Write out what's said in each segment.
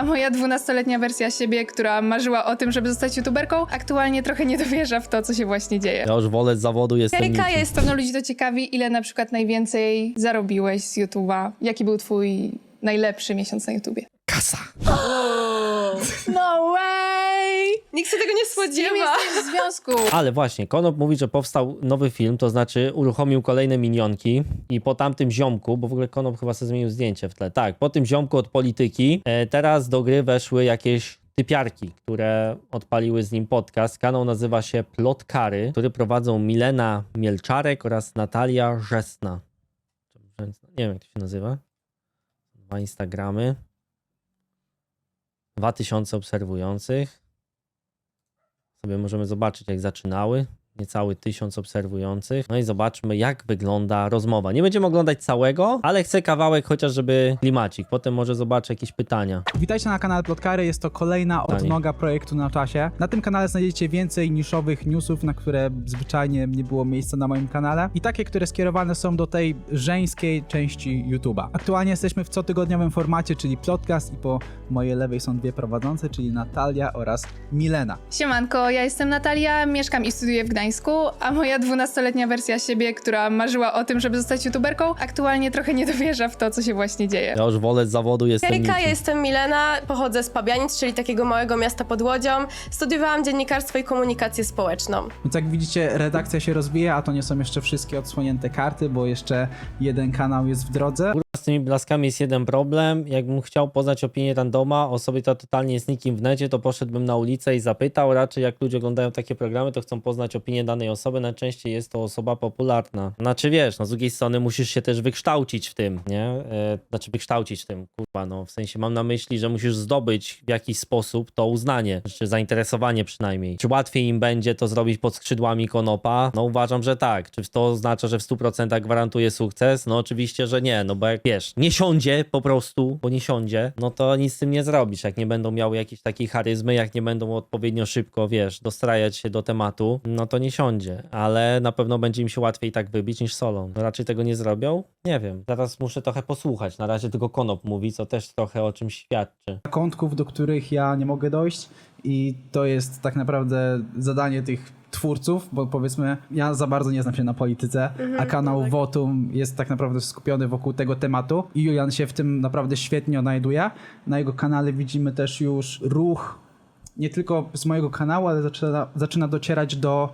a moja 12-letnia wersja siebie, która marzyła o tym, żeby zostać youtuberką, aktualnie trochę nie dowierza w to, co się właśnie dzieje. Ja już wolę z zawodu jestem Erika nikim. jest, pewno ludzi to ciekawi, ile na przykład najwięcej zarobiłeś z YouTube'a? Jaki był twój najlepszy miesiąc na YouTubie? Kasa. No way! Nikt się tego nie spodziewa. jesteś w związku? Ale właśnie, Konop mówi, że powstał nowy film, to znaczy uruchomił kolejne minionki i po tamtym ziomku, bo w ogóle Konop chyba sobie zmienił zdjęcie w tle. Tak, po tym ziomku od polityki e, teraz do gry weszły jakieś typiarki, które odpaliły z nim podcast. Kanał nazywa się Plotkary, który prowadzą Milena Mielczarek oraz Natalia Rzesna. Nie wiem, jak to się nazywa. Dwa Instagramy. 2000 obserwujących. Sobie możemy zobaczyć, jak zaczynały. Niecały tysiąc obserwujących. No i zobaczmy, jak wygląda rozmowa. Nie będziemy oglądać całego, ale chcę kawałek chociaż, żeby klimacik. Potem może zobaczę jakieś pytania. Witajcie na kanale Plotkary, jest to kolejna odnoga projektu na czasie. Na tym kanale znajdziecie więcej niszowych newsów, na które zwyczajnie nie było miejsca na moim kanale i takie, które skierowane są do tej żeńskiej części YouTube'a. Aktualnie jesteśmy w cotygodniowym formacie, czyli Plotcast i po mojej lewej są dwie prowadzące, czyli Natalia oraz Milena. Siemanko, ja jestem Natalia, mieszkam i studiuję w Gdańsku, a moja 12-letnia wersja siebie, która marzyła o tym, żeby zostać youtuberką, aktualnie trochę nie dowierza w to, co się właśnie dzieje. Ja już wolę z zawodu jestem Erika, nikim. ja jestem Milena, pochodzę z Pabianic, czyli takiego małego miasta pod Łodzią. Studiowałam dziennikarstwo i komunikację społeczną. Więc jak widzicie, redakcja się rozwija, a to nie są jeszcze wszystkie odsłonięte karty, bo jeszcze jeden kanał jest w drodze. Kurwa, Z tymi blaskami jest jeden problem. Jakbym chciał poznać opinię randoma, osoby to totalnie jest nikim w necie, to poszedłbym na ulicę i zapytał. Raczej jak ludzie oglądają takie programy, to chcą poznać opinię danej osoby. Najczęściej jest to osoba popularna. Znaczy wiesz, no z drugiej strony musisz się też wykształcić w tym, nie? E, znaczy wykształcić w tym, kurwa, no w sensie mam na myśli, że musisz zdobyć w jakiś sposób to uznanie, czy zainteresowanie przynajmniej. Czy łatwiej im będzie to zrobić pod skrzydłami konopa? No uważam, że tak. Czy to oznacza, że w 100% gwarantuje sukces? No oczywiście, że nie, no bo jak wiesz, nie siądzie po prostu, bo nie siądzie, no to nic z tym nie zrobisz. Jak nie będą miały jakiejś takiej charyzmy, jak nie będą odpowiednio szybko, wiesz, dostrajać się do tematu, no to nie siądzie. Ale na pewno będzie im się łatwiej tak wybić niż solą. Raczej tego nie zrobią? Nie wiem. Zaraz muszę trochę posłuchać. Na razie tylko Konop mówi, co też trochę o czymś świadczy. kątków, do których ja nie mogę dojść i to jest tak naprawdę zadanie tych twórców, bo powiedzmy, ja za bardzo nie znam się na polityce, a kanał Votum jest tak naprawdę skupiony wokół tego tematu i Julian się w tym naprawdę świetnie odnajduje. Na jego kanale widzimy też już ruch nie tylko z mojego kanału, ale zaczyna, zaczyna docierać do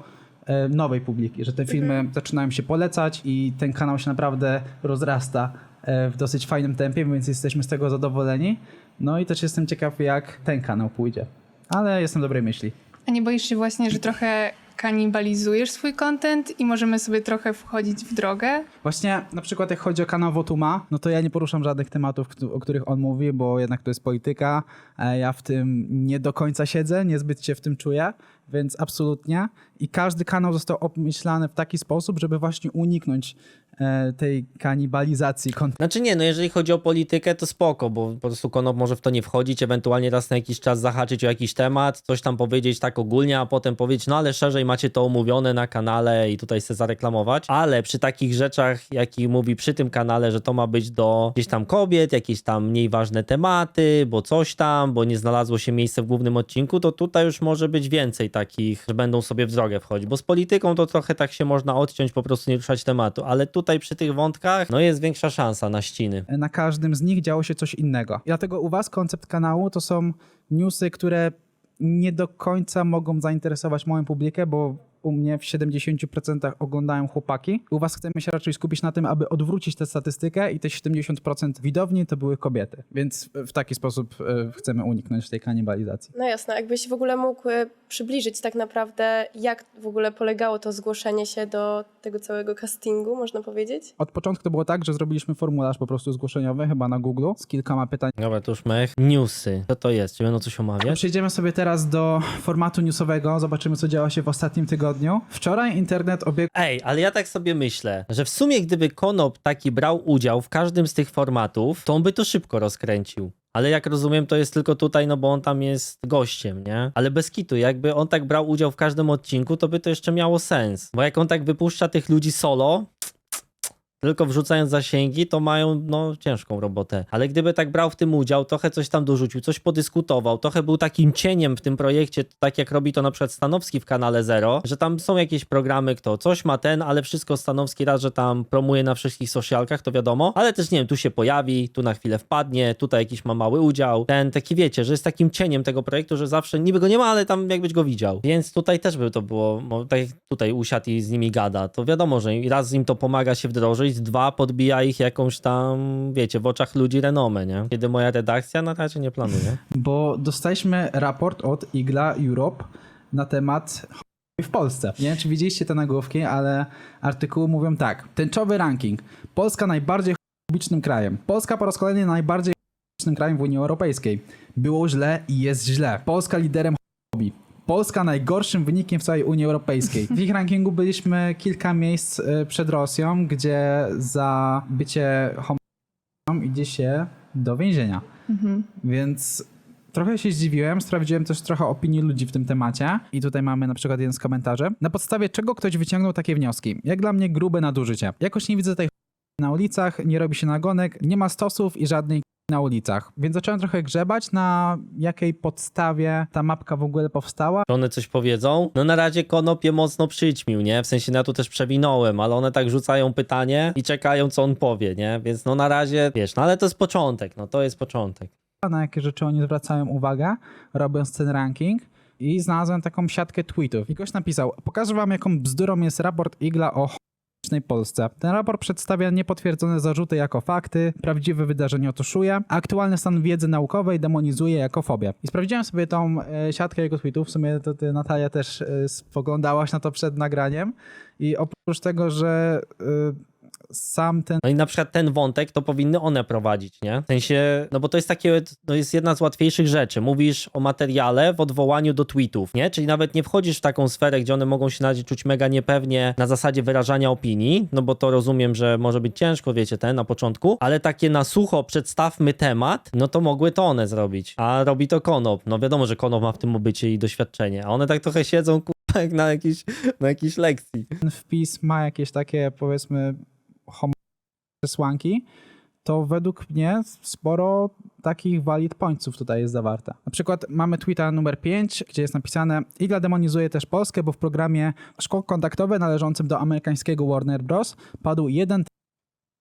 nowej publiki, że te filmy zaczynają się polecać i ten kanał się naprawdę rozrasta e, w dosyć fajnym tempie, więc jesteśmy z tego zadowoleni. No i też jestem ciekaw, jak ten kanał pójdzie. Ale jestem dobrej myśli. A nie boisz się właśnie, że trochę kanibalizujesz swój content i możemy sobie trochę wchodzić w drogę? Właśnie na przykład jak chodzi o kanał Wotuma, no to ja nie poruszam żadnych tematów, o których on mówi, bo jednak to jest polityka. e, Ja w tym nie do końca siedzę, niezbyt się w tym czuję, więc absolutnie. I każdy kanał został obmyślany w taki sposób, żeby właśnie uniknąć e, tej kanibalizacji. Znaczy nie, no jeżeli chodzi o politykę, to spoko, bo po prostu Konop może w to nie wchodzić, ewentualnie raz na jakiś czas zahaczyć o jakiś temat, coś tam powiedzieć tak ogólnie, a potem powiedzieć, no ale szerzej macie to omówione na kanale i tutaj chcę zareklamować, ale przy takich rzeczach, jaki mówi przy tym kanale, że to ma być do gdzieś tam kobiet, jakieś tam mniej ważne tematy, bo coś tam, bo nie znalazło się miejsce w głównym odcinku, to tutaj już może być więcej takich, że będą sobie w drogę wchodzić, bo z polityką to trochę tak się można odciąć, po prostu nie ruszać tematu, ale tutaj przy tych wątkach, no jest większa szansa na ściny. na każdym z nich działo się coś innego. I dlatego u was koncept kanału to są newsy, które nie do końca mogą zainteresować moją publikę, bo u mnie w 70% oglądają chłopaki. U was chcemy się raczej skupić na tym, aby odwrócić tę statystykę i te 70% widowni to były kobiety. Więc w taki sposób e, chcemy uniknąć tej kanibalizacji. No jasne, jakbyś w ogóle mógł e, przybliżyć tak naprawdę, jak w ogóle polegało to zgłoszenie się do tego całego castingu, można powiedzieć? Od początku to było tak, że zrobiliśmy formularz po prostu zgłoszeniowy, chyba na Google, z kilkoma pytaniami. Dobra, to już mech. Newsy. Co to jest? Czy będą coś omawiać? Przejdziemy sobie teraz do formatu newsowego, zobaczymy co działo się w ostatnim tygodniu. Wczoraj internet obiegł Ej, ale ja tak sobie myślę, że w sumie gdyby Konop taki brał udział w każdym z tych formatów, to on by to szybko rozkręcił. Ale jak rozumiem, to jest tylko tutaj, no bo on tam jest gościem, nie? Ale bez kitu, jakby on tak brał udział w każdym odcinku, to by to jeszcze miało sens. Bo jak on tak wypuszcza tych ludzi solo, tylko wrzucając zasięgi, to mają no, ciężką robotę. Ale gdyby tak brał w tym udział, trochę coś tam dorzucił, coś podyskutował, trochę był takim cieniem w tym projekcie, tak jak robi to na przykład Stanowski w kanale Zero, że tam są jakieś programy, kto coś ma ten, ale wszystko Stanowski raz, że tam promuje na wszystkich socialkach, to wiadomo, ale też nie wiem, tu się pojawi, tu na chwilę wpadnie, tutaj jakiś ma mały udział. Ten taki wiecie, że jest takim cieniem tego projektu, że zawsze niby go nie ma, ale tam jakbyś go widział. Więc tutaj też by to było, bo tak jak tutaj usiadł i z nimi gada, to wiadomo, że raz im to pomaga się wdrożyć, dwa podbija ich jakąś tam, wiecie, w oczach ludzi renomę, nie? Kiedy moja redakcja, na razie nie planuje. Bo dostaliśmy raport od Igla Europe na temat w Polsce. Nie wiem, czy widzieliście te nagłówki, ale artykuły mówią tak. Tęczowy ranking. Polska najbardziej homofobicznym krajem. Polska po raz kolejny najbardziej homofobicznym krajem w Unii Europejskiej. Było źle i jest źle. Polska liderem homofobii. Polska najgorszym wynikiem w całej Unii Europejskiej. W ich rankingu byliśmy kilka miejsc y, przed Rosją, gdzie za bycie homofobiczną idzie się do więzienia. Więc trochę się zdziwiłem, sprawdziłem też trochę opinii ludzi w tym temacie i tutaj mamy na przykład jeden z komentarzy. Na podstawie czego ktoś wyciągnął takie wnioski? Jak dla mnie grube nadużycie. Jakoś nie widzę tej na ulicach, nie robi się nagonek, nie ma stosów i żadnej na ulicach. Więc zacząłem trochę grzebać, na jakiej podstawie ta mapka w ogóle powstała. Czy one coś powiedzą? No na razie konopie mocno przyćmił, nie? W sensie ja tu też przewinąłem, ale one tak rzucają pytanie i czekają, co on powie, nie? Więc no na razie, wiesz, no ale to jest początek, no to jest początek. na jakie rzeczy oni zwracają uwagę, robiąc ten ranking. I znalazłem taką siatkę tweetów. I ktoś napisał, pokażę wam jaką bzdurą jest raport Igla o Polsce. Ten raport przedstawia niepotwierdzone zarzuty jako fakty, prawdziwe wydarzenia otuszuje, a aktualny stan wiedzy naukowej demonizuje jako fobię. I sprawdziłem sobie tą e, siatkę jego tweetów, w sumie to ty Natalia też e, spoglądałaś na to przed nagraniem i oprócz tego, że e, sam ten No i na przykład ten wątek to powinny one prowadzić, nie? W sensie, no bo to jest takie, no jest jedna z łatwiejszych rzeczy. Mówisz o materiale w odwołaniu do tweetów, nie? Czyli nawet nie wchodzisz w taką sferę, gdzie one mogą się na razie czuć mega niepewnie na zasadzie wyrażania opinii, no bo to rozumiem, że może być ciężko, wiecie, ten na początku, ale takie na sucho przedstawmy temat, no to mogły to one zrobić. A robi to Konop. No wiadomo, że Konop ma w tym obycie i doświadczenie, a one tak trochę siedzą, kurwa, jak na jakiejś, na jakiejś lekcji. wpis ma jakieś takie, powiedzmy, homo przesłanki, to według mnie sporo takich valid pointsów tutaj jest zawarte. Na przykład mamy tweeta numer 5, gdzie jest napisane Igla demonizuje też Polskę, bo w programie szkół kontaktowe należącym do amerykańskiego Warner Bros. padł jeden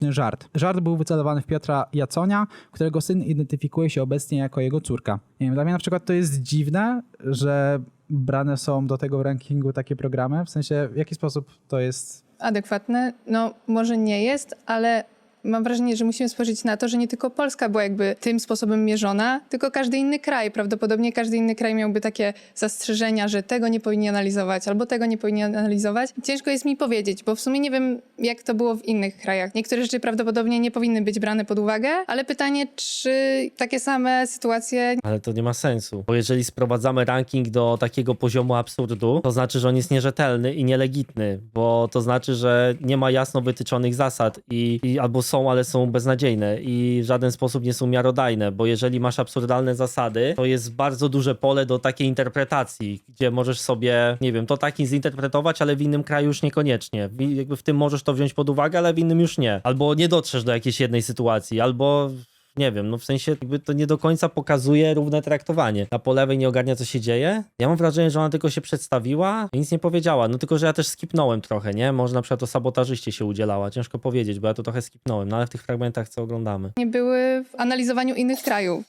żart. Żart był wycelowany w Piotra Jaconia, którego syn identyfikuje się obecnie jako jego córka. Nie wiem, dla mnie na przykład to jest dziwne, że brane są do tego rankingu takie programy, w sensie w jaki sposób to jest Adekwatne? No, może nie jest, ale mam wrażenie, że musimy spojrzeć na to, że nie tylko Polska była jakby tym sposobem mierzona, tylko każdy inny kraj. Prawdopodobnie każdy inny kraj miałby takie zastrzeżenia, że tego nie powinni analizować albo tego nie powinni analizować. Ciężko jest mi powiedzieć, bo w sumie nie wiem, jak to było w innych krajach. Niektóre rzeczy prawdopodobnie nie powinny być brane pod uwagę, ale pytanie, czy takie same sytuacje Ale to nie ma sensu, bo jeżeli sprowadzamy ranking do takiego poziomu absurdu, to znaczy, że on jest nierzetelny i nielegitny, bo to znaczy, że nie ma jasno wytyczonych zasad i, i albo są, ale są beznadziejne i w żaden sposób nie są miarodajne, bo jeżeli masz absurdalne zasady, to jest bardzo duże pole do takiej interpretacji, gdzie możesz sobie, nie wiem, to taki zinterpretować, ale w innym kraju już niekoniecznie. Jakby w tym możesz to wziąć pod uwagę, ale w innym już nie. Albo nie dotrzesz do jakiejś jednej sytuacji, albo nie wiem, no w sensie jakby to nie do końca pokazuje równe traktowanie. Ta po lewej nie ogarnia, co się dzieje. Ja mam wrażenie, że ona tylko się przedstawiła i nic nie powiedziała. No tylko, że ja też skipnąłem trochę, nie? Może na przykład o sabotażyście się udzielała. Ciężko powiedzieć, bo ja to trochę skipnąłem, no ale w tych fragmentach, co oglądamy. nie były w analizowaniu innych krajów.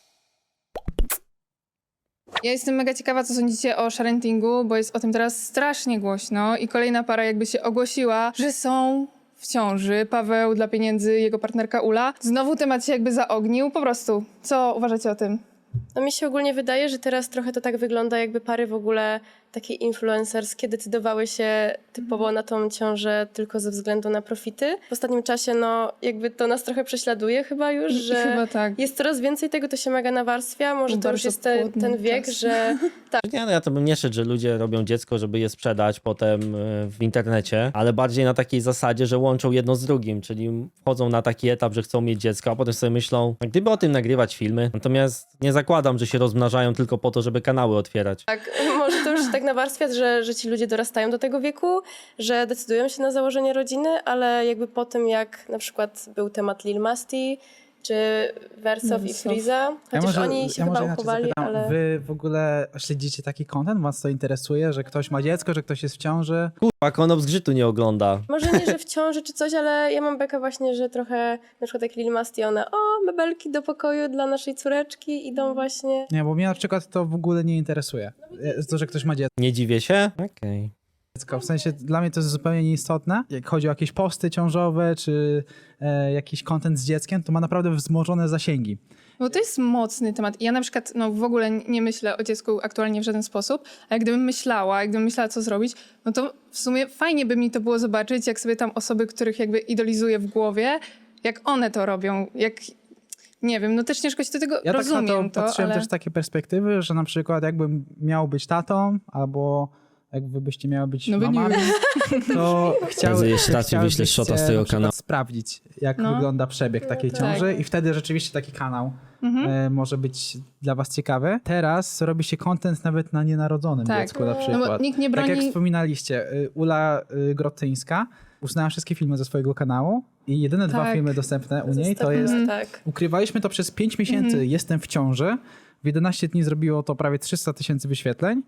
Ja jestem mega ciekawa, co sądzicie o sharentingu, bo jest o tym teraz strasznie głośno i kolejna para jakby się ogłosiła, że są w ciąży. Paweł dla pieniędzy, jego partnerka Ula. Znowu temat się jakby zaognił. Po prostu, co uważacie o tym? No mi się ogólnie wydaje, że teraz trochę to tak wygląda, jakby pary w ogóle takie influencerskie decydowały się typowo na tą ciążę tylko ze względu na profity. W ostatnim czasie, no jakby to nas trochę prześladuje chyba już, że Chyba tak. jest coraz więcej tego, to się mega nawarstwia. Może to już jest te, ten wiek, czas. że Nie, no ja to bym nie szedł, że ludzie robią dziecko, żeby je sprzedać potem y, w internecie, ale bardziej na takiej zasadzie, że łączą jedno z drugim, czyli wchodzą na taki etap, że chcą mieć dziecko, a potem sobie myślą, gdyby o tym nagrywać filmy, natomiast nie zakładam, że się rozmnażają tylko po to, żeby kanały otwierać. tak, może to już tak nawarstwia, że, że ci ludzie dorastają do tego wieku, że decydują się na założenie rodziny, ale jakby po tym, jak na przykład był temat Lil Masti, czy Wersow i. Friza, chociaż oni się chyba inaczej uchowali, zapytam. ale... Wy w ogóle śledzicie taki content? Was to interesuje, że ktoś ma dziecko, że ktoś jest w ciąży? Kurwa, konop zgrzytu nie ogląda. Może nie, że w ciąży czy coś, ale ja mam bekę właśnie, że trochę na przykład jak Lil Masti, one o, mebelki do pokoju dla naszej córeczki idą właśnie... Nie, bo mnie na przykład to w ogóle nie interesuje. E, To, że ktoś ma Nie dziwię się? Okej. Dziecko. W sensie dla mnie to jest zupełnie nieistotne. Jak chodzi o jakieś posty ciążowe, czy e, jakiś content z dzieckiem, to ma naprawdę wzmożone zasięgi. Bo to jest mocny temat. Ja na przykład no, w ogóle nie myślę o dziecku aktualnie w żaden sposób, ale gdybym myślała, gdybym myślała, co zrobić, no to w sumie fajnie by mi to było zobaczyć, jak sobie tam osoby, których jakby idolizuję w głowie, jak one to robią, jak... Nie wiem, no też ciężko się do tego Ja rozumiem tak na to patrzyłem ale... też z takiej perspektywy, że na przykład jakbym miał być tatą, albo jakby byście miały być No mamami, to chciały, chciałybyście shota z tego przykład kanału. sprawdzić, jak No. wygląda przebieg takiej tak. ciąży i wtedy rzeczywiście taki kanał e, może być dla was ciekawy. Teraz robi się content nawet na nienarodzonym Tak. dziecku na No przykład. No nie Tak jak broni... wspominaliście, y, Ula y, Grotyńska usunęła wszystkie filmy ze swojego kanału i jedyne dwa Tak. filmy dostępne u niej to jest Tak. Ukrywaliśmy to przez 5 miesięcy. Mhm. Jestem w ciąży. W 11 dni zrobiło to prawie 300 tysięcy wyświetleń.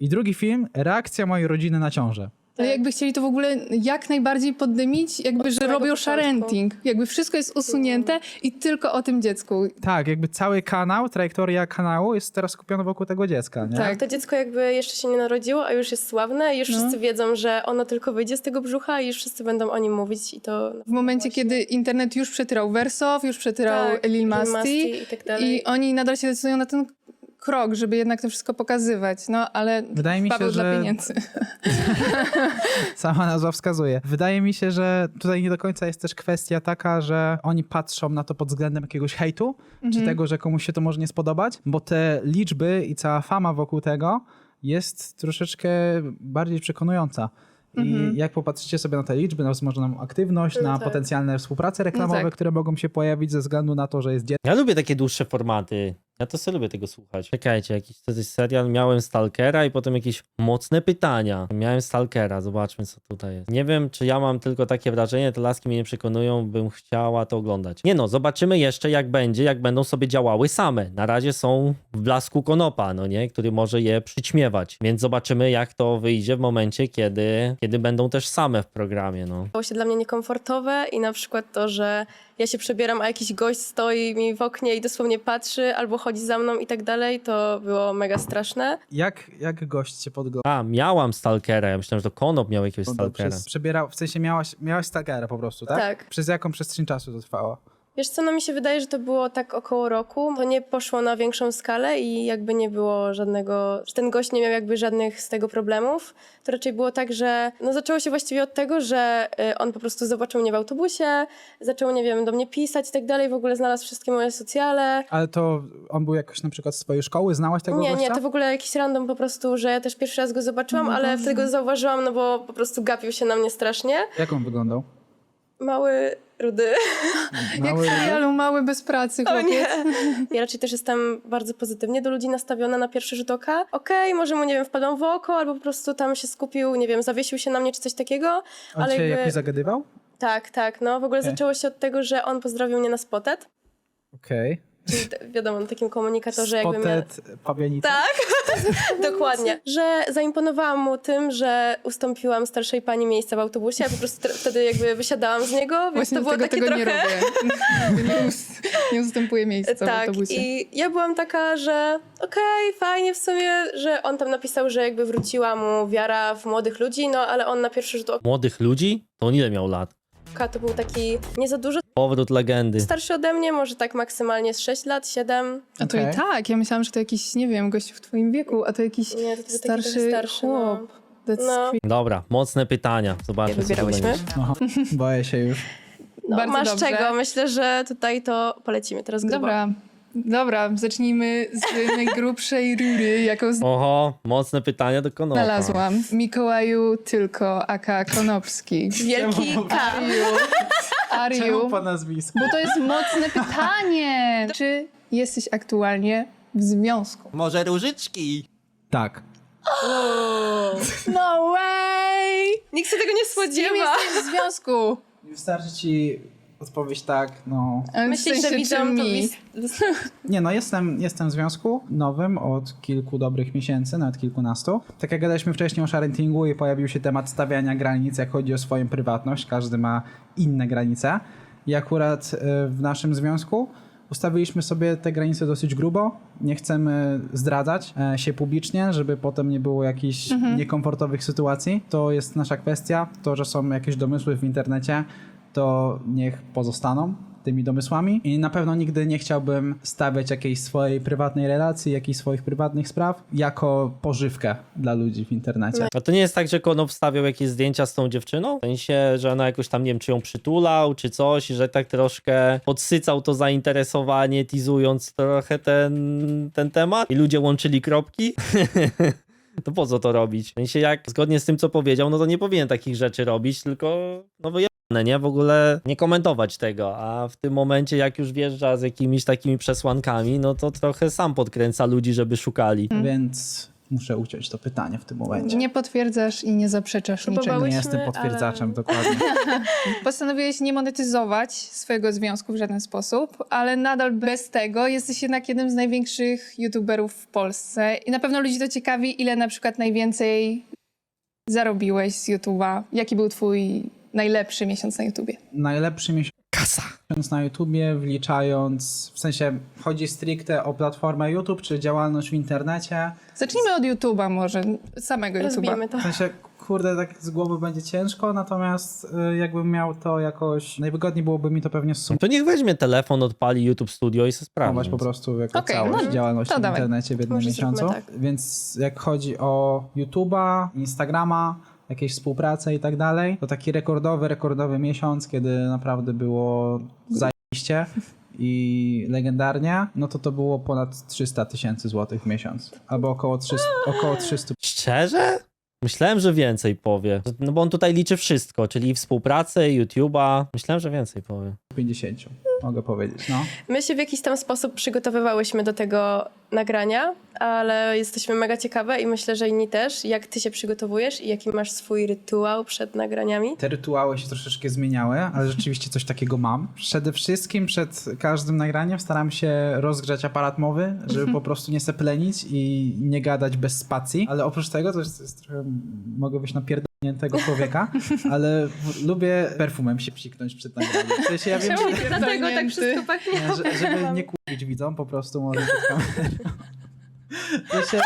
I drugi film, reakcja mojej rodziny na ciążę. No jakby chcieli to w ogóle jak najbardziej poddymić, jakby, że robią sharenting. Jakby wszystko jest usunięte i tylko o tym dziecku. Tak, jakby cały kanał, trajektoria kanału jest teraz skupiona wokół tego dziecka, nie? Tak. To dziecko jakby jeszcze się nie narodziło, a już jest sławne i już No. wszyscy wiedzą, że ono tylko wyjdzie z tego brzucha i już wszyscy będą o nim mówić i to... W momencie, kiedy internet już przetyrał Wersow, już przetyrał Tak, Lil Masti i tak dalej. i oni nadal się decydują na ten krok, żeby jednak to wszystko pokazywać. No, ale Wydaje mi się, dla że pieniędzy. sama nazwa wskazuje. Wydaje mi się, że tutaj nie do końca jest też kwestia taka, że oni patrzą na to pod względem jakiegoś hejtu, czy tego, że komuś się to może nie spodobać, bo te liczby i cała fama wokół tego jest troszeczkę bardziej przekonująca. I jak popatrzycie sobie na te liczby, na wzmożoną aktywność, No na tak. potencjalne współprace reklamowe, tak. które mogą się pojawić ze względu na to, że jest dziecko, Ja lubię takie dłuższe formaty. Ja to sobie lubię tego słuchać. Czekajcie, jakiś wtedy serial, miałem Stalkera i potem jakieś mocne pytania. Miałem Stalkera, zobaczmy co tutaj jest. Nie wiem, czy ja mam tylko takie wrażenie, te laski mnie nie przekonują, bym chciała to oglądać. Nie no, zobaczymy jeszcze jak będzie, jak będą sobie działały same. Na razie są w blasku konopa, no nie, który może je przyćmiewać. Więc zobaczymy jak to wyjdzie w momencie, kiedy, kiedy będą też same w programie, no. Stało się dla mnie niekomfortowe i na przykład to, że ja się przebieram, a jakiś gość stoi mi w oknie i dosłownie patrzy albo chodzi za mną i tak dalej, to było mega straszne. Jak, jak gość się podgląda? A, miałam Stalkera, ja myślałem, że to Konop miał jakiegoś Stalkera. Przez, przebierał, w sensie miałaś, miałaś stalkera po prostu, tak? Tak. Przez jaką przestrzeń czasu to trwało? Wiesz co, no mi się wydaje, że to było tak około roku. To nie poszło na większą skalę i jakby nie było żadnego, że ten gość nie miał jakby żadnych z tego problemów. To raczej było tak, że no zaczęło się właściwie od tego, że y, on po prostu zobaczył mnie w autobusie, zaczął, nie wiem, do mnie pisać i tak dalej, w ogóle znalazł wszystkie moje socjale. Ale to on był jakoś na przykład z swojej szkoły? Znałaś tego Nie, gościa? nie, to w ogóle jakiś random po prostu, że ja też pierwszy raz go zobaczyłam, ale wtedy go zauważyłam, no bo po prostu gapił się na mnie strasznie. Jak on wyglądał? Mały, rudy. Jak w Mały- serialu Mały bez pracy O chłopiec. nie. Ja raczej też jestem bardzo pozytywnie do ludzi nastawiona na pierwszy rzut oka. Okej, może mu, nie wiem, wpadłam w oko, albo po prostu tam się skupił, nie wiem, zawiesił się na mnie czy coś takiego. On ale cię jakby... jakoś zagadywał? Tak, tak, no. W ogóle Okej. zaczęło się od tego, że on pozdrowił mnie na spotet. Okej. Czyli wiadomo, na takim komunikatorze jakby mnie... Spotet Pawianica. Tak, dokładnie. Że zaimponowałam mu tym, że ustąpiłam starszej pani miejsca w autobusie, a po prostu wtedy jakby wysiadałam z niego, więc Właśnie to było dlatego takie tego trochę... nie robię. nie, ust, nie ustępuję miejsca w Tak, autobusie. i ja byłam taka, że okej, fajnie w sumie, że on tam napisał, że jakby wróciła mu wiara w młodych ludzi, no ale on na pierwszy rzut Młodych ludzi? To on ile miał lat? To był taki nie za dużo Powrót legendy. starszy ode mnie, może tak maksymalnie z 6 lat, 7. A to Okej. i tak, ja myślałam, że to jakiś, nie wiem, gość w twoim wieku, a to jakiś Nie, to był taki starszy, trochę starszy, no. chłop. That's No. creepy. Dobra, mocne pytania. Zobaczmy, co Wybierałyśmy. będzie. Aha, boję się już. No, Bardzo masz dobrze. czego, myślę, że tutaj to polecimy teraz grubo. Dobra, dobra, zacznijmy z najgrubszej rury, jaką Oho, mocne pytania do Konopa. znalazłam. Mikołaju tylko, aka Konopski. Wielki K. Are you? Czemu po nazwisku? Bo to jest mocne pytanie. Czy jesteś aktualnie w związku? Może różyczki? Tak. No way! Nikt się tego nie Z kim spodziewa. jesteś w związku? Nie wystarczy ci odpowiedź tak, no. W Myślisz, że widzą mi? Nie no, jestem, jestem w związku nowym od kilku dobrych miesięcy, nawet kilkunastu. Tak jak gadaliśmy wcześniej o sharentingu i pojawił się temat stawiania granic, jak chodzi o swoją prywatność, każdy ma inne granice. I akurat y, w naszym związku ustawiliśmy sobie te granice dosyć grubo. Nie chcemy zdradzać e, się publicznie, żeby potem nie było jakichś niekomfortowych sytuacji. To jest nasza kwestia. To, że są jakieś domysły w internecie, to niech pozostaną tymi domysłami i na pewno nigdy nie chciałbym stawiać jakiejś swojej prywatnej relacji, jakichś swoich prywatnych spraw jako pożywkę dla ludzi w internecie. A to nie jest tak, że Kono wstawiał jakieś zdjęcia z tą dziewczyną? W sensie, że ona jakoś tam, nie wiem, czy ją przytulał, czy coś, i że tak troszkę podsycał to zainteresowanie, teasując trochę ten, ten temat i ludzie łączyli kropki? to po co to robić? W sensie, jak zgodnie z tym, co powiedział, no to nie powinien takich rzeczy robić, tylko no wyjebane, nie? W ogóle nie komentować tego, a w tym momencie, jak już wjeżdża z jakimiś takimi przesłankami, no to trochę sam podkręca ludzi, żeby szukali. Więc muszę uciąć to pytanie w tym momencie. Nie potwierdzasz i nie zaprzeczasz niczego. nie jestem potwierdzaczem, ale- dokładnie. Postanowiłeś nie monetyzować swojego związku w żaden sposób, ale nadal bez tego jesteś jednak jednym z największych youtuberów w Polsce i na pewno ludzi to ciekawi, ile na przykład najwięcej zarobiłeś z YouTube'a. Jaki był twój najlepszy miesiąc na YouTubie? Najlepszy miesiąc Kasa! na YouTubie, wliczając, w sensie chodzi stricte o platformę YouTube, czy działalność w internecie. Zacznijmy od YouTube'a może, samego YouTube'a. Rozbijmy to. W sensie, kurde, tak z głowy będzie ciężko, natomiast y, jakbym miał to jakoś, najwygodniej byłoby mi to pewnie No to niech weźmie telefon, odpali YouTube Studio i se sprawdzi. sumować po prostu jako Okej, całość no, działalności to w dawaj. internecie w jednym Może zróbmy miesiącu. tak. Więc jak chodzi o YouTube'a, Instagrama, jakieś współpracę i tak dalej, to taki rekordowy, rekordowy miesiąc, kiedy naprawdę było zajebiście i legendarnie, no to to było ponad 300 tysięcy złotych w miesiąc. Albo około 300, około 300 Szczerze? Myślałem, że więcej powie. No bo on tutaj liczy wszystko, czyli współpracę, YouTube'a. Myślałem, że więcej powie. 50, mogę powiedzieć, no. My się w jakiś tam sposób przygotowywałyśmy do tego nagrania, ale jesteśmy mega ciekawe i myślę, że inni też. Jak ty się przygotowujesz i jaki masz swój rytuał przed nagraniami? Te rytuały się troszeczkę zmieniały, ale rzeczywiście coś takiego mam. Przede wszystkim przed każdym nagraniem staram się rozgrzać aparat mowy, żeby po prostu nie seplenić i nie gadać bez spacji. Ale oprócz tego to jest, jest trochę, mogę być napierdolniętego człowieka, ale lubię perfumem się psiknąć przed nagraniem. W sensie ja wiem, Czemu że, Dlatego tak wszystko pachnie. nie, że, żeby nie kupić widzom, po prostu może przed kamerą. W sensie,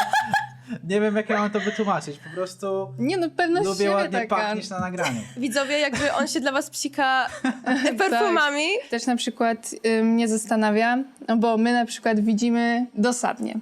nie wiem jak ja mam to wytłumaczyć, po prostu Nie no, pewność lubię ładnie taka. pachnieć na nagraniu. Widzowie, jakby on się dla was psika perfumami. Też na przykład y, mnie zastanawia, no bo my na przykład widzimy dosadnie,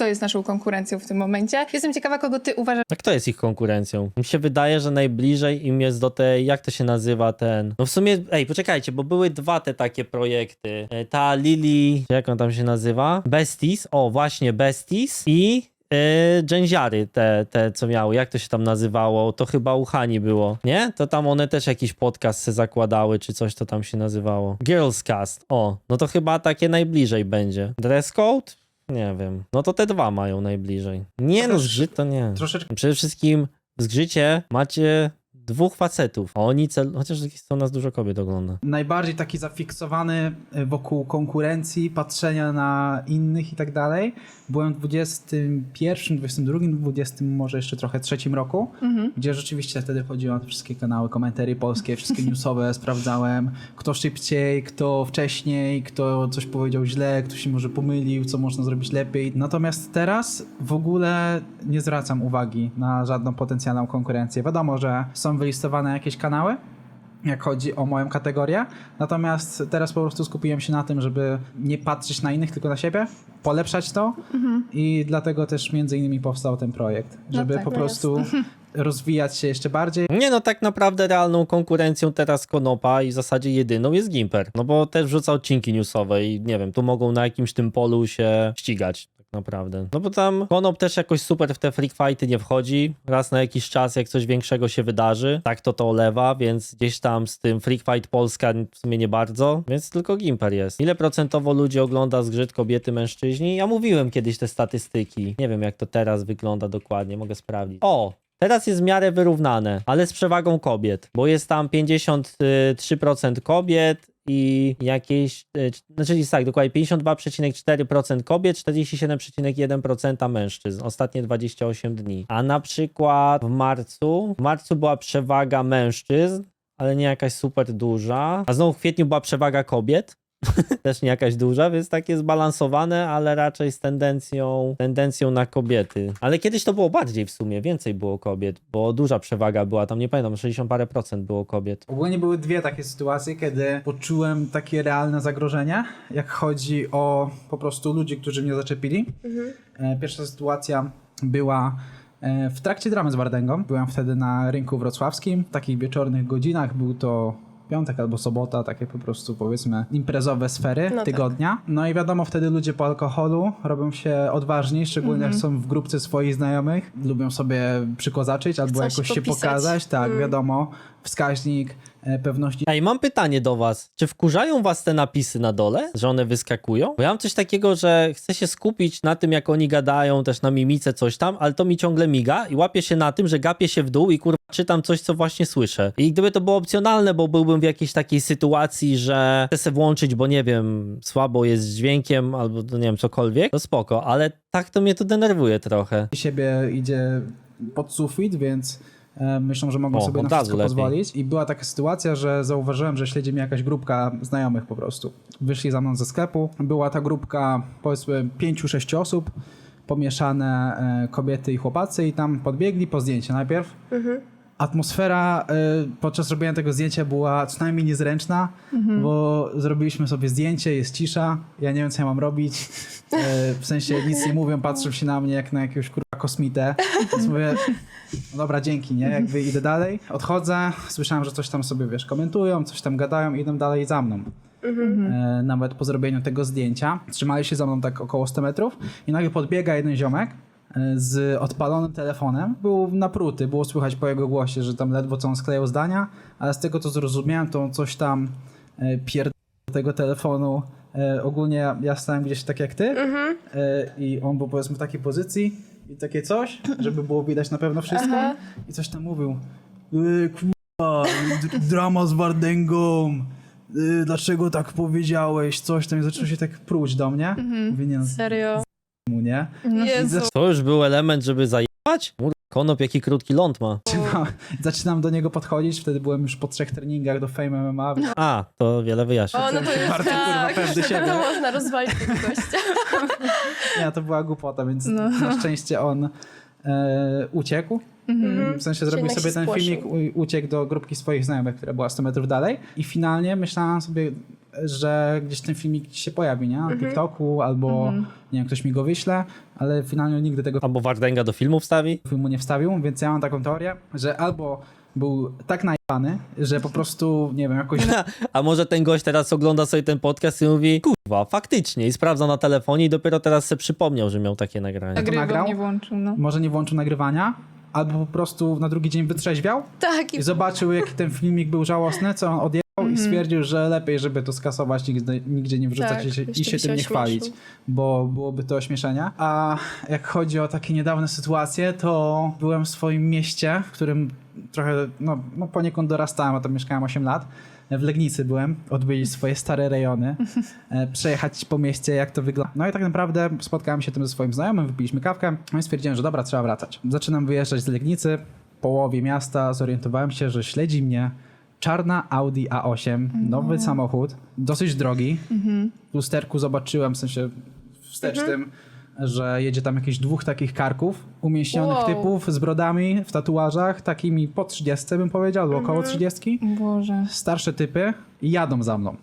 kto jest naszą konkurencją w tym momencie. Jestem ciekawa, kogo ty uważasz A kto jest ich konkurencją? Mi się wydaje, że najbliżej im jest do tej, jak to się nazywa ten... No w sumie, ej, poczekajcie, bo były dwa te takie projekty. E, Ta Lili, jak on tam się nazywa? Besties, o właśnie, Besties i... Yy, Dżęziary, te, te co miały, jak to się tam nazywało, to chyba u Hani było, nie? To tam one też jakiś podcast se zakładały, czy coś to tam się nazywało. Girls Cast, o, no to chyba takie najbliżej będzie. Dress Code? Nie wiem. No to te dwa mają najbliżej. Nie no, zgrzyt to nie. Troszeczkę Przede wszystkim w zgrzycie macie dwóch facetów, oni cel... chociaż to nas dużo kobiet ogląda. najbardziej taki zafiksowany wokół konkurencji, patrzenia na innych i tak dalej. Byłem w 21, 22, 20, może jeszcze trochę trzecim roku, gdzie rzeczywiście wtedy chodziłem na te wszystkie kanały, komentary polskie, wszystkie newsowe, sprawdzałem kto szybciej, kto wcześniej, kto coś powiedział źle, kto się może pomylił, co można zrobić lepiej. Natomiast teraz w ogóle nie zwracam uwagi na żadną potencjalną konkurencję. Wiadomo, że są wylistowane jakieś kanały, jak chodzi o moją kategorię. Natomiast teraz po prostu skupiłem się na tym, żeby nie patrzeć na innych, tylko na siebie, polepszać to i dlatego też między innymi powstał ten projekt, żeby tak, po no prostu rozwijać się jeszcze bardziej. Nie no, tak naprawdę realną konkurencją teraz Konopa i w zasadzie jedyną jest Gimper. No bo też wrzuca odcinki newsowe i nie wiem, tu mogą na jakimś tym polu się ścigać. Naprawdę. No bo tam Konop też jakoś super w te freak fighty nie wchodzi. Raz na jakiś czas, jak coś większego się wydarzy, tak to to olewa, więc gdzieś tam z tym freak fight Polska w sumie nie bardzo, więc tylko Gimper jest. Ile procentowo ludzi ogląda zgrzyt kobiety, mężczyźni? Ja mówiłem kiedyś te statystyki. Nie wiem, jak to teraz wygląda dokładnie, mogę sprawdzić. O! Teraz jest w miarę wyrównane, ale z przewagą kobiet, bo jest tam 53% kobiet i jakieś, e, znaczy jest tak, dokładnie 52,4% kobiet, 47,1% mężczyzn, ostatnie 28 dni. A na przykład w marcu, w marcu była przewaga mężczyzn, ale nie jakaś super duża, a znowu w kwietniu była przewaga kobiet, też nie jakaś duża, więc takie zbalansowane, ale raczej z tendencją, tendencją na kobiety. Ale kiedyś to było bardziej w sumie, więcej było kobiet, bo duża przewaga była, tam nie pamiętam, 60 parę procent było kobiet. Ogólnie były dwie takie sytuacje, kiedy poczułem takie realne zagrożenie, jak chodzi o po prostu ludzi, którzy mnie zaczepili. E, Pierwsza sytuacja była e, w trakcie dramy z Wardęgą. Byłem wtedy na rynku wrocławskim. W takich wieczornych godzinach był to piątek albo sobota, takie po prostu powiedzmy imprezowe sfery No tak. tygodnia. No i wiadomo, wtedy ludzie po alkoholu robią się odważni, szczególnie jak są w grupce swoich znajomych. Lubią sobie przykozaczyć albo Chcą się jakoś się popisać. pokazać. Tak, Mm. wiadomo, wskaźnik pewności Ej, mam pytanie do was. Czy wkurzają was te napisy na dole, że one wyskakują? Bo ja mam coś takiego, że chcę się skupić na tym, jak oni gadają, też na mimice, coś tam, ale to mi ciągle miga i łapię się na tym, że gapię się w dół i kurwa czytam coś, co właśnie słyszę. I gdyby to było opcjonalne, bo byłbym w jakiejś takiej sytuacji, że chcę se włączyć, bo nie wiem, słabo jest z dźwiękiem albo no nie wiem, cokolwiek, to spoko, ale tak to mnie to denerwuje trochę. siebie idzie pod sufit, więc e, myślą, że mogą O, sobie na wszystko lepiej. pozwolić. I była taka sytuacja, że zauważyłem, że śledzi mnie jakaś grupka znajomych po prostu. Wyszli za mną ze sklepu. Była ta grupka powiedzmy pięciu, sześciu osób, pomieszane e, kobiety i chłopacy i tam podbiegli po zdjęcie najpierw. Atmosfera y, podczas robienia tego zdjęcia była co najmniej niezręczna, bo zrobiliśmy sobie zdjęcie, jest cisza, ja nie wiem co ja mam robić. Y, w sensie nic nie mówią, patrzą się na mnie jak na jakiegoś kurwa kosmitę. Więc mówię, no dobra, dzięki, nie? Jakby idę dalej, odchodzę, słyszałem, że coś tam sobie, wiesz, komentują, coś tam gadają, idą dalej za mną. E, nawet po zrobieniu tego zdjęcia. Trzymali się za mną tak około 100 metrów i nagle podbiega jeden ziomek e, z odpalonym telefonem. Był napruty, było słychać po jego głosie, że tam ledwo co on sklejał zdania, ale z tego co zrozumiałem, to on coś tam e, pierd... tego telefonu. E, ogólnie ja, ja stałem gdzieś tak jak ty e, i on był powiedzmy w takiej pozycji i takie coś, żeby było widać na pewno wszystko Aha. i coś tam mówił. E, kurwa, d- drama z Wardęgą. Y, dlaczego tak powiedziałeś, coś tam i zaczął się tak pruć do mnie. Mówię, nie no, Serio. mu, nie? Jezu. To już był element, żeby zajebać? Mur- Konop, jaki krótki ląd ma. Zaczynam, zaczynam do niego podchodzić, wtedy byłem już po trzech treningach do Fame MMA, A, to wiele wyjaśnia. O, no to już Bardzo, kurwa, tak. pewny siebie. To można rozwalić tego gościa. nie, to była głupota, więc No. na szczęście on e, uciekł. W sensie zrobił jednak sobie się ten spłoszył. filmik, u, uciekł do grupki swoich znajomych, która była 100 metrów dalej i finalnie myślałem sobie, że gdzieś ten filmik się pojawi, nie? Na TikToku albo nie wiem, ktoś mi go wyśle, ale finalnie nigdy tego Albo Wardęga do filmu wstawi? filmu nie wstawił, więc ja mam taką teorię, że albo był tak najebany, że po prostu, nie wiem, jakoś A może ten gość teraz ogląda sobie ten podcast i mówi, kurwa, faktycznie, i sprawdza na telefonie i dopiero teraz sobie przypomniał, że miał takie nagranie. Nagrywam, nagrał? nie włączył, no. może nie włączył nagrywania, albo po prostu na drugi dzień wytrzeźwiał Tak, i i zobaczył, jaki ten filmik był żałosny, co on odjechał i stwierdził, że lepiej, żeby to skasować, nigdy, nigdzie nie wrzucać Tak, i się, i się tym nie chwalić, bo byłoby to ośmieszenie. A jak chodzi o takie niedawne sytuacje, to byłem w swoim mieście, w którym trochę, no, no poniekąd dorastałem, a tam mieszkałem 8 lat. W Legnicy byłem, odbyć swoje stare rejony, e, przejechać po mieście, jak to wygląda. No i tak naprawdę spotkałem się tym ze swoim znajomym, wypiliśmy kawkę, no i stwierdziłem, że dobra, trzeba wracać. Zaczynam wyjeżdżać z Legnicy, połowie miasta zorientowałem się, że śledzi mnie czarna Audi A8, nowy samochód, dosyć drogi. W lusterku zobaczyłem, w sensie wstecznym, że jedzie tam jakieś dwóch takich karków umieśnionych Wow. typów z brodami w tatuażach, takimi po 30 bym powiedział, albo około 30. Boże. Starsze typy i jadą za mną.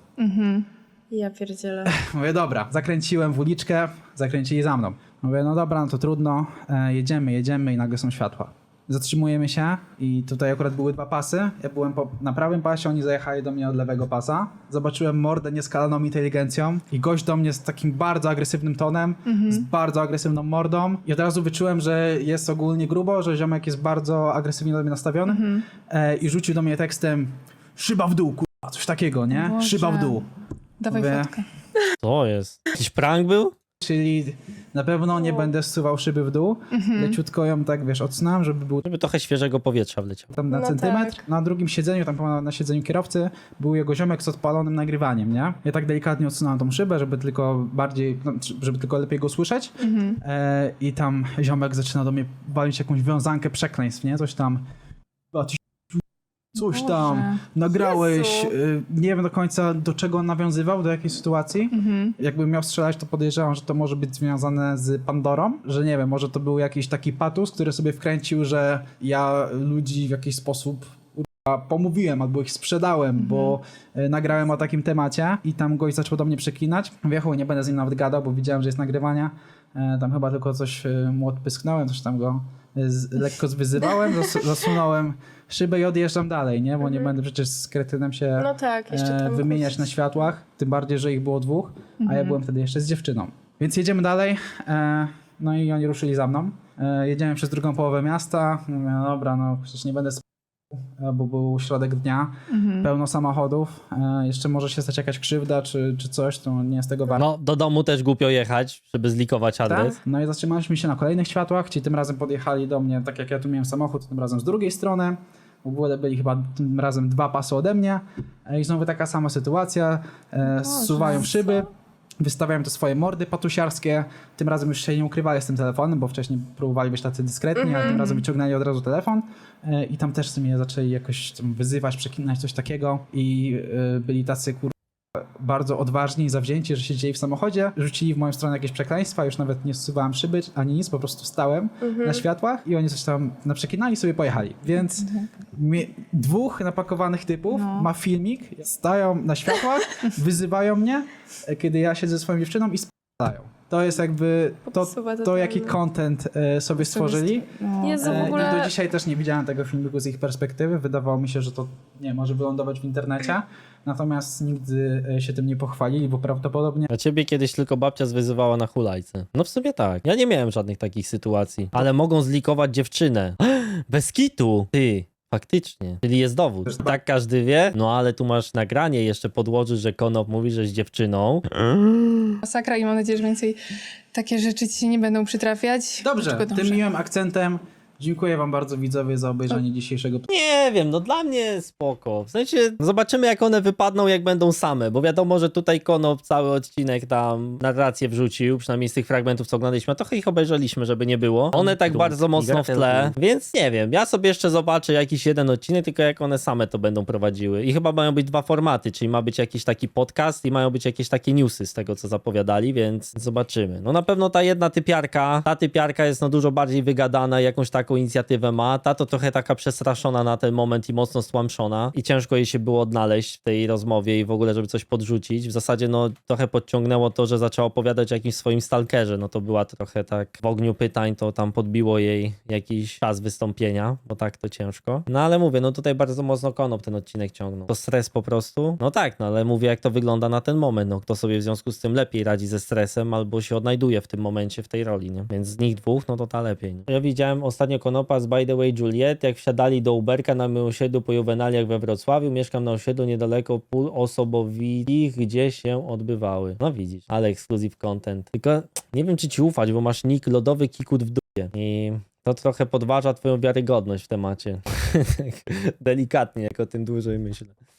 Ja pierdzielę. Mówię, dobra, zakręciłem w uliczkę, zakręcili za mną. Mówię, no dobra, no to trudno, e, jedziemy, jedziemy i nagle są światła. Zatrzymujemy się i tutaj akurat były dwa pasy. Ja byłem po, na prawym pasie, oni zajechali do mnie od lewego pasa. Zobaczyłem mordę nieskalaną inteligencją i gość do mnie z takim bardzo agresywnym tonem, z bardzo agresywną mordą i od razu wyczułem, że jest ogólnie grubo, że ziomek jest bardzo agresywnie do mnie nastawiony e, i rzucił do mnie tekstem szyba w dół, kurwa, coś takiego, nie? Boże. Szyba w dół. Dawaj Mówię, fotkę. To jest. Jakiś prank był? Czyli na pewno nie będę zsuwał szyby w dół, leciutko ją tak, wiesz, odsunąłem, żeby był Żeby trochę świeżego powietrza wleciało. tam na No centymetr. tak. Na drugim siedzeniu, tam chyba na siedzeniu kierowcy, był jego ziomek z odpalonym nagrywaniem, nie? Ja tak delikatnie odsunąłem tą szybę, żeby tylko bardziej, no, żeby tylko lepiej go słyszeć. E, I tam ziomek zaczyna do mnie walić jakąś wiązankę przekleństw, nie? Coś tam. Coś tam. Boże. Nagrałeś. Jezu. y, Nie wiem do końca do czego on nawiązywał, do jakiej sytuacji. Mhm. Jakbym miał strzelać, to podejrzewam, że to może być związane z Pandorą, że nie wiem, może to był jakiś taki patus, który sobie wkręcił, że ja ludzi w jakiś sposób kurwa, pomówiłem albo ich sprzedałem, bo y, nagrałem o takim temacie i tam gość zaczął do mnie przeklinać. Mówię, chuj, nie będę z nim nawet gadał, bo widziałem, że jest nagrywania. E, Tam chyba tylko coś y, mu odpysknąłem, coś tam go y, z, lekko zwyzywałem, zas, zasunąłem szybę i odjeżdżam dalej, nie? Bo nie będę przecież z kretynem się No tak, e, wymieniać na światłach, tym bardziej, że ich było dwóch, a ja byłem wtedy jeszcze z dziewczyną. Więc jedziemy dalej, e, no i oni ruszyli za mną. E, jedziemy przez drugą połowę miasta, mówię, no dobra, no przecież nie będę e, bo był środek dnia, pełno samochodów, e, jeszcze może się stać jakaś krzywda czy, czy coś, to nie jest tego warte. No, do domu też głupio jechać, żeby zlikować adres. Tak? No i zatrzymaliśmy się na kolejnych światłach, czyli tym razem podjechali do mnie, tak jak ja tu miałem samochód, tym razem z drugiej strony. W ogóle byli chyba tym razem dwa pasy ode mnie E, i znowu taka sama sytuacja. E, zsuwają szyby, wystawiają te swoje mordy patusiarskie. Tym razem już się nie ukrywali z tym telefonem, bo wcześniej próbowali być tacy dyskretni, ale tym razem wyciągnęli od razu telefon. E, i tam też mnie zaczęli jakoś wyzywać, przeklinać, coś takiego. I e, byli tacy kur bardzo odważni i zawzięci, że siedzieli w samochodzie, rzucili w moją stronę jakieś przekleństwa, już nawet nie zsuwałem szyby ani nic, po prostu stałem na światłach i oni coś tam naprzeklinali i sobie pojechali. Więc mi, dwóch napakowanych typów No. ma filmik, stają na światłach, wyzywają mnie, e, kiedy ja siedzę ze swoją dziewczyną i spadają. To jest jakby to, to jaki content e, sobie stworzyli. No. Jezu, w E, ogóle... I do dzisiaj też nie widziałem tego filmiku z ich perspektywy. Wydawało mi się, że to nie może wylądować w internecie. Natomiast nigdy e, się tym nie pochwalili, bo prawdopodobnie A ciebie kiedyś tylko babcia zwyzywała na hulajce. No w sumie tak. Ja nie miałem żadnych takich sytuacji. Ale mogą zlikować dziewczynę. Bez kitu! Ty. Faktycznie. Czyli jest dowód. Tak każdy wie. No ale tu masz nagranie, jeszcze podłożysz, że Konop mówi, że z dziewczyną. Masakra i mam nadzieję, że więcej takie rzeczy ci się nie będą przytrafiać. Dobrze, tym miłym akcentem dziękuję wam bardzo widzowie za obejrzenie dzisiejszego Nie wiem, no dla mnie spoko. W sensie zobaczymy jak one wypadną, jak będą same, bo wiadomo, że tutaj Konop cały odcinek tam narrację wrzucił, przynajmniej z tych fragmentów, co oglądaliśmy, a trochę ich obejrzeliśmy, żeby nie było. One tak bardzo mocno w tle, więc nie wiem, ja sobie jeszcze zobaczę jakiś jeden odcinek, tylko jak one same to będą prowadziły. I chyba mają być dwa formaty, czyli ma być jakiś taki podcast i mają być jakieś takie newsy z tego, co zapowiadali, więc zobaczymy. No na pewno ta jedna typiarka, ta typiarka jest no dużo bardziej wygadana, jakąś inicjatywę ma, ta to trochę taka przestraszona na ten moment i mocno stłamszona i ciężko jej się było odnaleźć w tej rozmowie i w ogóle, żeby coś podrzucić. W zasadzie no trochę podciągnęło to, że zaczęła opowiadać o jakimś swoim stalkerze, no to była trochę tak w ogniu pytań, to tam podbiło jej jakiś czas wystąpienia, bo tak to ciężko. No ale mówię, no tutaj bardzo mocno konop ten odcinek ciągnął. To stres po prostu. No tak, no ale mówię jak to wygląda na ten moment, no kto sobie w związku z tym lepiej radzi ze stresem albo się odnajduje w tym momencie, w tej roli, nie? Więc z nich dwóch, no to ta lepiej. Nie? Ja widziałem ostatnio konopa z By the Way Juliet, jak wsiadali do Uberka na osiedlu po Juwenaliach we Wrocławiu. Mieszkam na osiedlu niedaleko pól osobowitych, gdzie się odbywały. No widzisz, ale exclusive content. Tylko nie wiem, czy ci ufać, bo masz nick lodowy kikut w dupie. I to trochę podważa twoją wiarygodność w temacie. Delikatnie, jak o tym dłużej myślę.